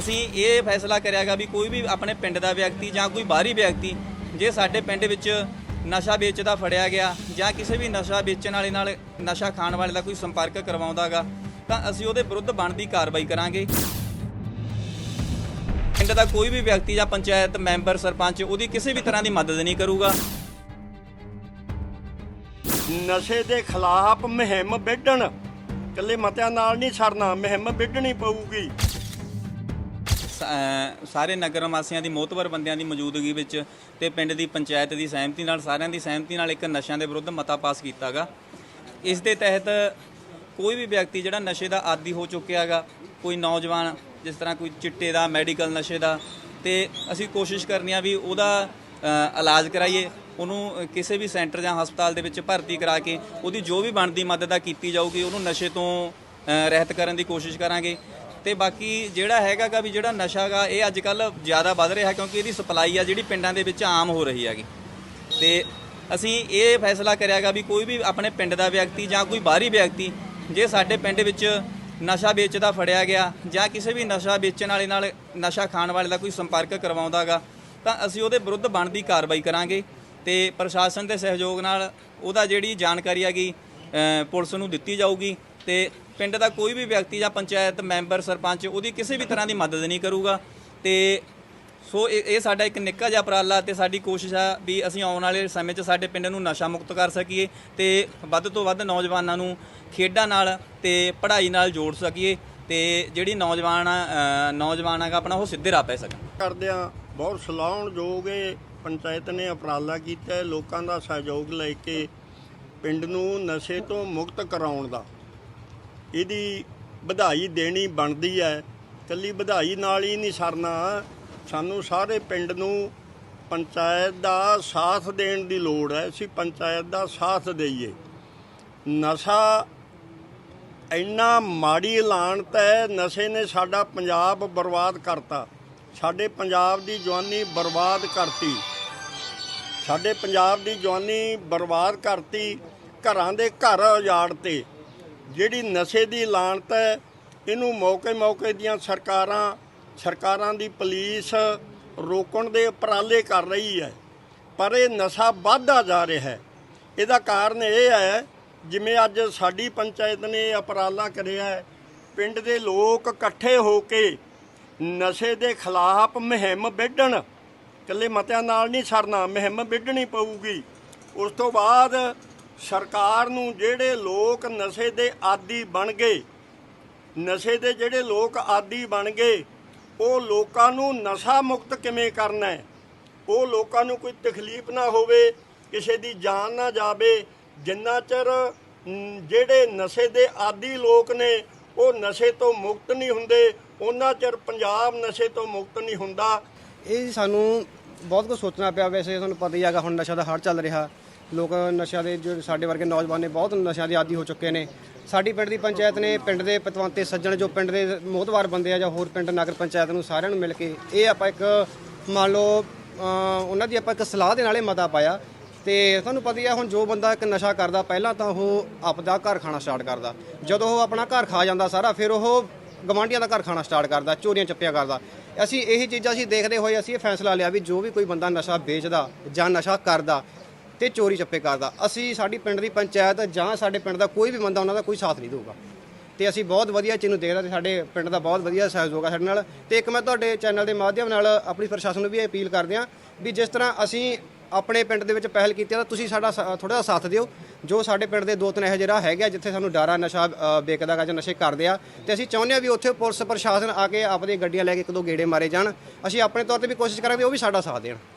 ਅਸੀਂ ਇਹ ਫੈਸਲਾ ਕਰਿਆਗਾ ਵੀ ਕੋਈ ਵੀ ਆਪਣੇ ਪਿੰਡ ਦਾ ਵਿਅਕਤੀ ਜਾਂ ਕੋਈ ਬਾਹਰੀ ਵਿਅਕਤੀ, ਜੇ ਸਾਡੇ ਪਿੰਡ ਵਿੱਚ ਨਸ਼ਾ ਵੇਚਦਾ ਫੜਿਆ ਗਿਆ ਜਾਂ ਕਿਸੇ ਵੀ ਨਸ਼ਾ ਵੇਚਣ ਵਾਲੇ ਨਾਲ ਨਸ਼ਾ ਖਾਣ ਵਾਲੇ ਦਾ ਕੋਈ ਸੰਪਰਕ ਕਰਵਾਉਂਦਾਗਾ ਤਾਂ ਅਸੀਂ ਉਹਦੇ ਵਿਰੁੱਧ ਬਣਦੀ ਕਾਰਵਾਈ ਕਰਾਂਗੇ। ਪਿੰਡ ਦਾ ਕੋਈ ਵੀ ਵਿਅਕਤੀ ਜਾਂ ਪੰਚਾਇਤ ਮੈਂਬਰ, ਸਰਪੰਚ, ਉਹਦੀ ਕਿਸੇ ਵੀ ਤਰ੍ਹਾਂ ਦੀ ਮਦਦ ਨਹੀਂ ਕਰੂਗਾ। ਨਸ਼ੇ ਦੇ ਖਿਲਾਫ ਮੁਹਿੰਮ ਵਿੱਢਣ। ਇਕੱਲੇ ਮਤਿਆਂ ਨਾਲ ਨਹੀਂ ਸਰਨਾ, ਮੁਹਿੰਮ ਵਿੱਢਣੀ ਪਊਗੀ। ਸਾਰੇ ਨਗਰ ਵਾਸੀਆਂ ਦੀ ਮੋਤਬਰ ਬੰਦਿਆਂ ਦੀ ਮੌਜੂਦਗੀ ਵਿੱਚ ਤੇ ਪਿੰਡ ਦੀ ਪੰਚਾਇਤ ਦੀ ਸਹਿਮਤੀ ਨਾਲ, ਸਾਰਿਆਂ ਦੀ ਸਹਿਮਤੀ ਨਾਲ ਇੱਕ ਨਸ਼ਿਆਂ ਦੇ ਵਿਰੁੱਧ ਮਤਾ ਪਾਸ ਕੀਤਾਗਾ। ਇਸ ਦੇ ਤਹਿਤ ਕੋਈ ਵੀ ਵਿਅਕਤੀ ਜਿਹੜਾ ਨਸ਼ੇ ਦਾ ਆਦੀ ਹੋ ਚੁੱਕਿਆ ਚੁੱਕਿਆਗਾ ਕੋਈ ਨੌਜਵਾਨ, ਜਿਸ ਤਰ੍ਹਾਂ ਕੋਈ ਚਿੱਟੇ ਦਾ, ਮੈਡੀਕਲ ਨਸ਼ੇ ਦਾ, ਤੇ ਅਸੀਂ ਕੋਸ਼ਿਸ਼ ਕਰਨੀ ਆ ਵੀ ਉਹਦਾ ਇਲਾਜ ਕਰਾਈਏ, ਉਹਨੂੰ ਕਿਸੇ ਵੀ ਸੈਂਟਰ ਜਾਂ ਹਸਪਤਾਲ ਦੇ ਵਿੱਚ ਭਰਤੀ ਕਰਾ ਕੇ ਉਹਦੀ ਜੋ ਵੀ ਬਣਦੀ ਮਦਦ ਆ ਕੀਤੀ ਜਾਊਗੀ, ਉਹਨੂੰ ਨਸ਼ੇ ਤੋਂ ਰਹਿਤ ਕਰਨ ਦੀ ਕੋਸ਼ਿਸ਼ ਕਰਾਂਗੇ। ਤੇ ਬਾਕੀ ਜਿਹੜਾ ਹੈਗਾਗਾ ਵੀ ਜਿਹੜਾ ਨਸ਼ਾਗਾ ਇਹ ਅੱਜ ਕੱਲ ਜ਼ਿਆਦਾ ਵੱਧ ਰਿਹਾ ਕਿਉਂਕਿ ਇਹਦੀ ਸਪਲਾਈ ਆ ਜਿਹੜੀ ਪਿੰਡਾਂ ਦੇ ਵਿੱਚ ਆਮ ਹੋ ਰਹੀ ਹੈਗੀ। ਤੇ ਅਸੀਂ ਇਹ ਫੈਸਲਾ ਕਰਿਆਗਾ ਵੀ ਕੋਈ ਵੀ ਆਪਣੇ ਪਿੰਡ ਦਾ ਵਿਅਕਤੀ ਜਾਂ ਕੋਈ ਬਾਹਰੀ ਵਿਅਕਤੀ, ਜੇ ਸਾਡੇ ਪਿੰਡ ਵਿੱਚ ਨਸ਼ਾ ਵੇਚਦਾ ਫੜਿਆ ਗਿਆ ਜਾਂ ਕਿਸੇ ਵੀ ਨਸ਼ਾ ਵੇਚਣ ਵਾਲੇ ਨਾਲ ਨਸ਼ਾ ਖਾਣ ਵਾਲੇ ਦਾ ਕੋਈ ਸੰਪਰਕ ਕਰਵਾਉਂਦਾਗਾ ਤਾਂ ਅਸੀਂ ਉਹਦੇ ਵਿਰੁੱਧ ਬਣਦੀ ਕਾਰਵਾਈ ਕਰਾਂਗੇ ਤੇ ਪ੍ਰਸ਼ਾਸਨ ਦੇ ਸਹਿਯੋਗ ਨਾਲ ਉਹਦਾ ਜਿਹੜੀ ਜਾਣਕਾਰੀ ਹੈਗੀ ਪੁਲਿਸ ਨੂੰ ਦਿੱਤੀ ਜਾਊਗੀ ਤੇ ਪਿੰਡ ਦਾ ਕੋਈ ਵੀ ਵਿਅਕਤੀ ਜਾਂ ਪੰਚਾਇਤ ਮੈਂਬਰ ਸਰਪੰਚ ਉਹਦੀ ਕਿਸੇ ਵੀ ਤਰ੍ਹਾਂ ਦੀ ਮਦਦ ਨਹੀਂ ਕਰੂਗਾ। ਤੇ ਸੋ ਇਹ ਇਹ ਸਾਡਾ ਇੱਕ ਨਿੱਕਾ ਜਿਹਾ ਉਪਰਾਲਾ ਤੇ ਸਾਡੀ ਕੋਸ਼ਿਸ਼ ਆ ਵੀ ਅਸੀਂ ਆਉਣ ਵਾਲੇ ਸਮੇਂ 'ਚ ਸਾਡੇ ਪਿੰਡ ਨੂੰ ਨਸ਼ਾ ਮੁਕਤ ਕਰ ਸਕੀਏ ਤੇ ਵੱਧ ਤੋਂ ਵੱਧ ਨੌਜਵਾਨਾਂ ਨੂੰ ਖੇਡਾਂ ਨਾਲ ਤੇ ਪੜ੍ਹਾਈ ਨਾਲ ਜੋੜ ਸਕੀਏ ਤੇ ਜਿਹੜੀ ਨੌਜਵਾਨ ਅ, ਨੌਜਵਾਨ ਹੈਗਾ ਆਪਣਾ ਉਹ ਸਿੱਧੇ ਰਾਹ ਪੈ ਸਕਣ। ਕਰਦਿਆਂ ਬਹੁਤ ਸਲਾਹੁਣਯੋਗ ਜੋਗੇ ਪੰਚਾਇਤ ਨੇ ਉਪਰਾਲਾ ਕੀਤਾ ਲੋਕਾਂ ਦਾ ਸਹਿਯੋਗ ਲੈ ਕੇ ਪਿੰਡ ਨੂੰ ਨਸ਼ੇ ਤੋਂ ਮੁਕਤ ਕਰਾਉਣ ਦਾ। ਇਹਦੀ ਵਧਾਈ ਦੇਣੀ ਬਣਦੀ ਹੈ। ਕੱਲੀ ਵਧਾਈ ਨਾਲ ਹੀ ਨਹੀਂ ਸਰਨਾ। ਸਾਨੂੰ ਸਾਰੇ ਪਿੰਡ ਨੂੰ ਪੰਚਾਇਤ ਦਾ ਸਾਥ ਦੇਣ ਦੀ ਲੋੜ ਹੈ। ਅਸੀਂ ਪੰਚਾਇਤ ਦਾ ਸਾਥ ਦੇਈਏ। ਨਸ਼ਾ ਇੰਨਾ ਮਾੜੀ ਐਲਾਨਤ ਹੈ ਨਸ਼ੇ ਨੇ ਸਾਡਾ ਪੰਜਾਬ ਬਰਬਾਦ ਕਰਤਾ। ਸਾਡੇ ਪੰਜਾਬ ਦੀ ਜਵਾਨੀ ਬਰਬਾਦ ਕਰਤੀ। ਸਾਡੇ ਪੰਜਾਬ ਦੀ ਜਵਾਨੀ ਬਰਬਾਦ ਕਰਤੀ। ਘਰਾਂ ਦੇ ਘਰ ਉਜਾੜ 'ਤੇ ਜਿਹੜੀ ਨਸ਼ੇ ਦੀ ਲਾਣਤ ਹੈ, ਇਹਨੂੰ ਮੌਕੇ-ਮੌਕੇ ਦੀਆਂ ਸਰਕਾਰਾਂ ਸਰਕਾਰਾਂ ਦੀ ਪੁਲਿਸ ਰੋਕਣ ਦੇ ਉਪਰਾਲੇ ਕਰ ਰਹੀ ਹੈ। ਪਰ ਇਹ ਨਸ਼ਾ ਵੱਧਦਾ ਜਾ ਰਿਹਾ ਹੈ। ਇਹਦਾ ਕਾਰਨ ਇਹ ਹੈ, ਜਿਵੇਂ ਅੱਜ ਸਾਡੀ ਪੰਚਾਇਤ ਨੇ ਇਹ ਉਪਰਾਲਾ ਕਰਿਆ ਹੈ, ਪਿੰਡ ਦੇ ਲੋਕ ਇਕੱਠੇ ਹੋ ਕੇ ਨਸ਼ੇ ਦੇ ਖਿਲਾਫ ਮੁਹਿੰਮ ਵਿੱਢਣ। ਇਕੱਲੇ ਮਤਿਆਂ ਨਾਲ ਨਹੀਂ ਸਰਨਾ, ਮੁਹਿੰਮ ਵਿੱਢਣੀ ਪਊਗੀ। ਉਸ ਤੋਂ ਬਾਅਦ ਸਰਕਾਰ ਨੂੰ ਜਿਹੜੇ ਲੋਕ ਨਸ਼ੇ ਦੇ ਆਦੀ ਬਣ ਗਏ, ਨਸ਼ੇ ਦੇ ਜਿਹੜੇ ਲੋਕ ਆਦੀ ਬਣ ਗਏ, ਉਹ ਲੋਕਾਂ ਨੂੰ ਨਸ਼ਾ ਮੁਕਤ ਕਿਵੇਂ ਕਰਨਾ ਹੈ? ਉਹ ਲੋਕਾਂ ਨੂੰ ਕੋਈ ਤਕਲੀਫ ਨਾ ਹੋਵੇ, ਕਿਸੇ ਦੀ ਜਾਨ ਨਾ ਜਾਵੇ, ਜਿੰਨਾ ਚਿਰ ਜਿਹੜੇ ਨਸ਼ੇ ਦੇ ਆਦੀ ਲੋਕ ਨੇ, ਉਹ ਨਸ਼ੇ ਤੋਂ ਮੁਕਤ ਨਹੀਂ ਹੁੰਦੇ, ਉਹਨਾਂ ਚਿਰ ਪੰਜਾਬ ਨਸ਼ੇ ਤੋਂ ਮੁਕਤ ਨਹੀਂ ਹੁੰਦਾ। ਇਹ ਸਾਨੂੰ ਬਹੁਤ ਕੁਝ ਸੋਚਣਾ ਪਿਆ, ਵੈਸੇ ਤੁਹਾਨੂੰ ਪਤਾ ਹੀ ਹੈਗਾ, ਹੁਣ ਨਸ਼ਾ ਦਾ ਹੜ ਚੱਲ ਰਿਹਾ। ਲੋਕ ਨਸ਼ਿਆਂ ਦੇ ਜੋ ਸਾਡੇ ਵਰਗੇ ਨੌਜਵਾਨ ਨੇ ਬਹੁਤ ਨਸ਼ਿਆਂ ਦੇ ਆਦੀ ਹੋ ਚੁੱਕੇ ਨੇ। ਸਾਡੀ ਪਿੰਡ ਦੀ ਪੰਚਾਇਤ ਨੇ ਪਿੰਡ ਦੇ ਪਤਵੰਤੇ ਸੱਜਣ ਜੋ ਪਿੰਡ ਦੇ ਮੋਹਤਵਾਰ ਬੰਦੇ ਆ ਜਾਂ ਹੋਰ ਪਿੰਡ ਨਗਰ ਪੰਚਾਇਤ ਨੂੰ ਸਾਰਿਆਂ ਨੂੰ ਮਿਲ ਕੇ ਇਹ ਆਪਾਂ ਇੱਕ, ਮੰਨ ਲਓ ਉਹਨਾਂ ਦੀ ਆਪਾਂ ਇੱਕ ਸਲਾਹ ਦੇ ਨਾਲੇ ਮਤਾ ਪਾਇਆ। ਤੇ ਤੁਹਾਨੂੰ ਪਤਾ ਹੀ ਆ, ਹੁਣ ਜੋ ਬੰਦਾ ਇੱਕ ਨਸ਼ਾ ਕਰਦਾ, ਪਹਿਲਾਂ ਤਾਂ ਉਹ ਆਪਦਾ ਘਰ ਖਾਣਾ ਸਟਾਰਟ ਕਰਦਾ। ਜਦੋਂ ਉਹ ਆਪਣਾ ਘਰ ਖਾ ਜਾਂਦਾ ਸਾਰਾ, ਫਿਰ ਉਹ ਗਵਾਂਢੀਆਂ ਦਾ ਘਰ ਖਾਣਾ ਸਟਾਰਟ ਕਰਦਾ, ਚੋਰੀਆਂ ਚੱਪਿਆ ਕਰਦਾ। ਅਸੀਂ ਇਹੀ ਚੀਜ਼ਾਂ ਅਸੀਂ ਦੇਖਦੇ ਹੋਏ ਅਸੀਂ ਇਹ ਫੈਸਲਾ ਲਿਆ ਵੀ ਜੋ ਵੀ ਕੋਈ ਬੰਦਾ ਨਸ਼ਾ ਵੇਚਦਾ ਜਾਂ ਨਸ਼ਾ ਕਰਦਾ ਤੇ ਚੋਰੀ ਚੱਪੇ ਕਰਦਾ ਅਸੀਂ ਸਾਡੀ ਪਿੰਡ ਦੀ ਪੰਚਾਇਤ ਜਾਂ ਸਾਡੇ ਪਿੰਡ ਦਾ ਕੋਈ ਵੀ ਬੰਦਾ ਉਹਨਾਂ ਦਾ ਕੋਈ ਸਾਥ ਨਹੀਂ ਦੇਊਗਾ। ਤੇ ਅਸੀਂ ਬਹੁਤ ਵਧੀਆ ਚੀਜ਼ ਨੂੰ ਦੇਖਦਾ ਤੇ ਸਾਡੇ ਪਿੰਡ ਦਾ ਬਹੁਤ ਵਧੀਆ ਸਹਿਯੋਗ ਆ ਸਾਡੇ ਨਾਲ। ਤੇ ਇੱਕ ਮੈਂ ਤੁਹਾਡੇ ਚੈਨਲ ਦੇ ਮਾਧਿਅਮ ਨਾਲ ਆਪਣੀ ਪ੍ਰਸ਼ਾਸਨ ਨੂੰ ਵੀ ਇਹ ਅਪੀਲ ਕਰਦੇ ਹਾਂ ਵੀ ਜਿਸ ਤਰ੍ਹਾਂ ਅਸੀਂ ਆਪਣੇ ਪਿੰਡ ਦੇ ਵਿੱਚ ਪਹਿਲ ਕੀਤੀ ਤਾਂ ਤੁਸੀਂ ਸਾਡਾ ਥੋੜਾ ਜਿਹਾ ਸਾਥ ਦਿਓ। ਜੋ ਸਾਡੇ ਪਿੰਡ ਦੇ ਦੋ ਤਿੰਨ ਇਹੋ ਜਿਹੇ ਰਾਹ ਹੈਗੇ ਜਿੱਥੇ ਸਾਨੂੰ ਡਾਰਾ ਨਸ਼ਾ ਅ, ਵੇਚਦਾ ਗਾ ਜਾਂ ਨਸ਼ੇ ਕਰਦੇ ਆ ਤੇ ਅਸੀਂ ਚਾਹੁੰਦੇ ਆ ਵੀ ਉੱਥੇ ਪੁਲਿਸ ਪ੍ਰਸ਼ਾਸਨ ਆ ਕੇ ਆਪਣੀ ਗੱਡੀਆਂ ਲੈ ਕੇ ਇੱਕ ਦੋ ਗੇੜੇ ਮਾਰੇ ਜਾਣ। ਅਸੀਂ ਆਪਣੇ ਤੌਰ ਤੇ ਵੀ ਕੋਸ਼ਿਸ਼ ਕਰਾਂਗੇ ਉਹ ਵੀ ਸਾਡਾ ਸਾਥ ਦੇਣ।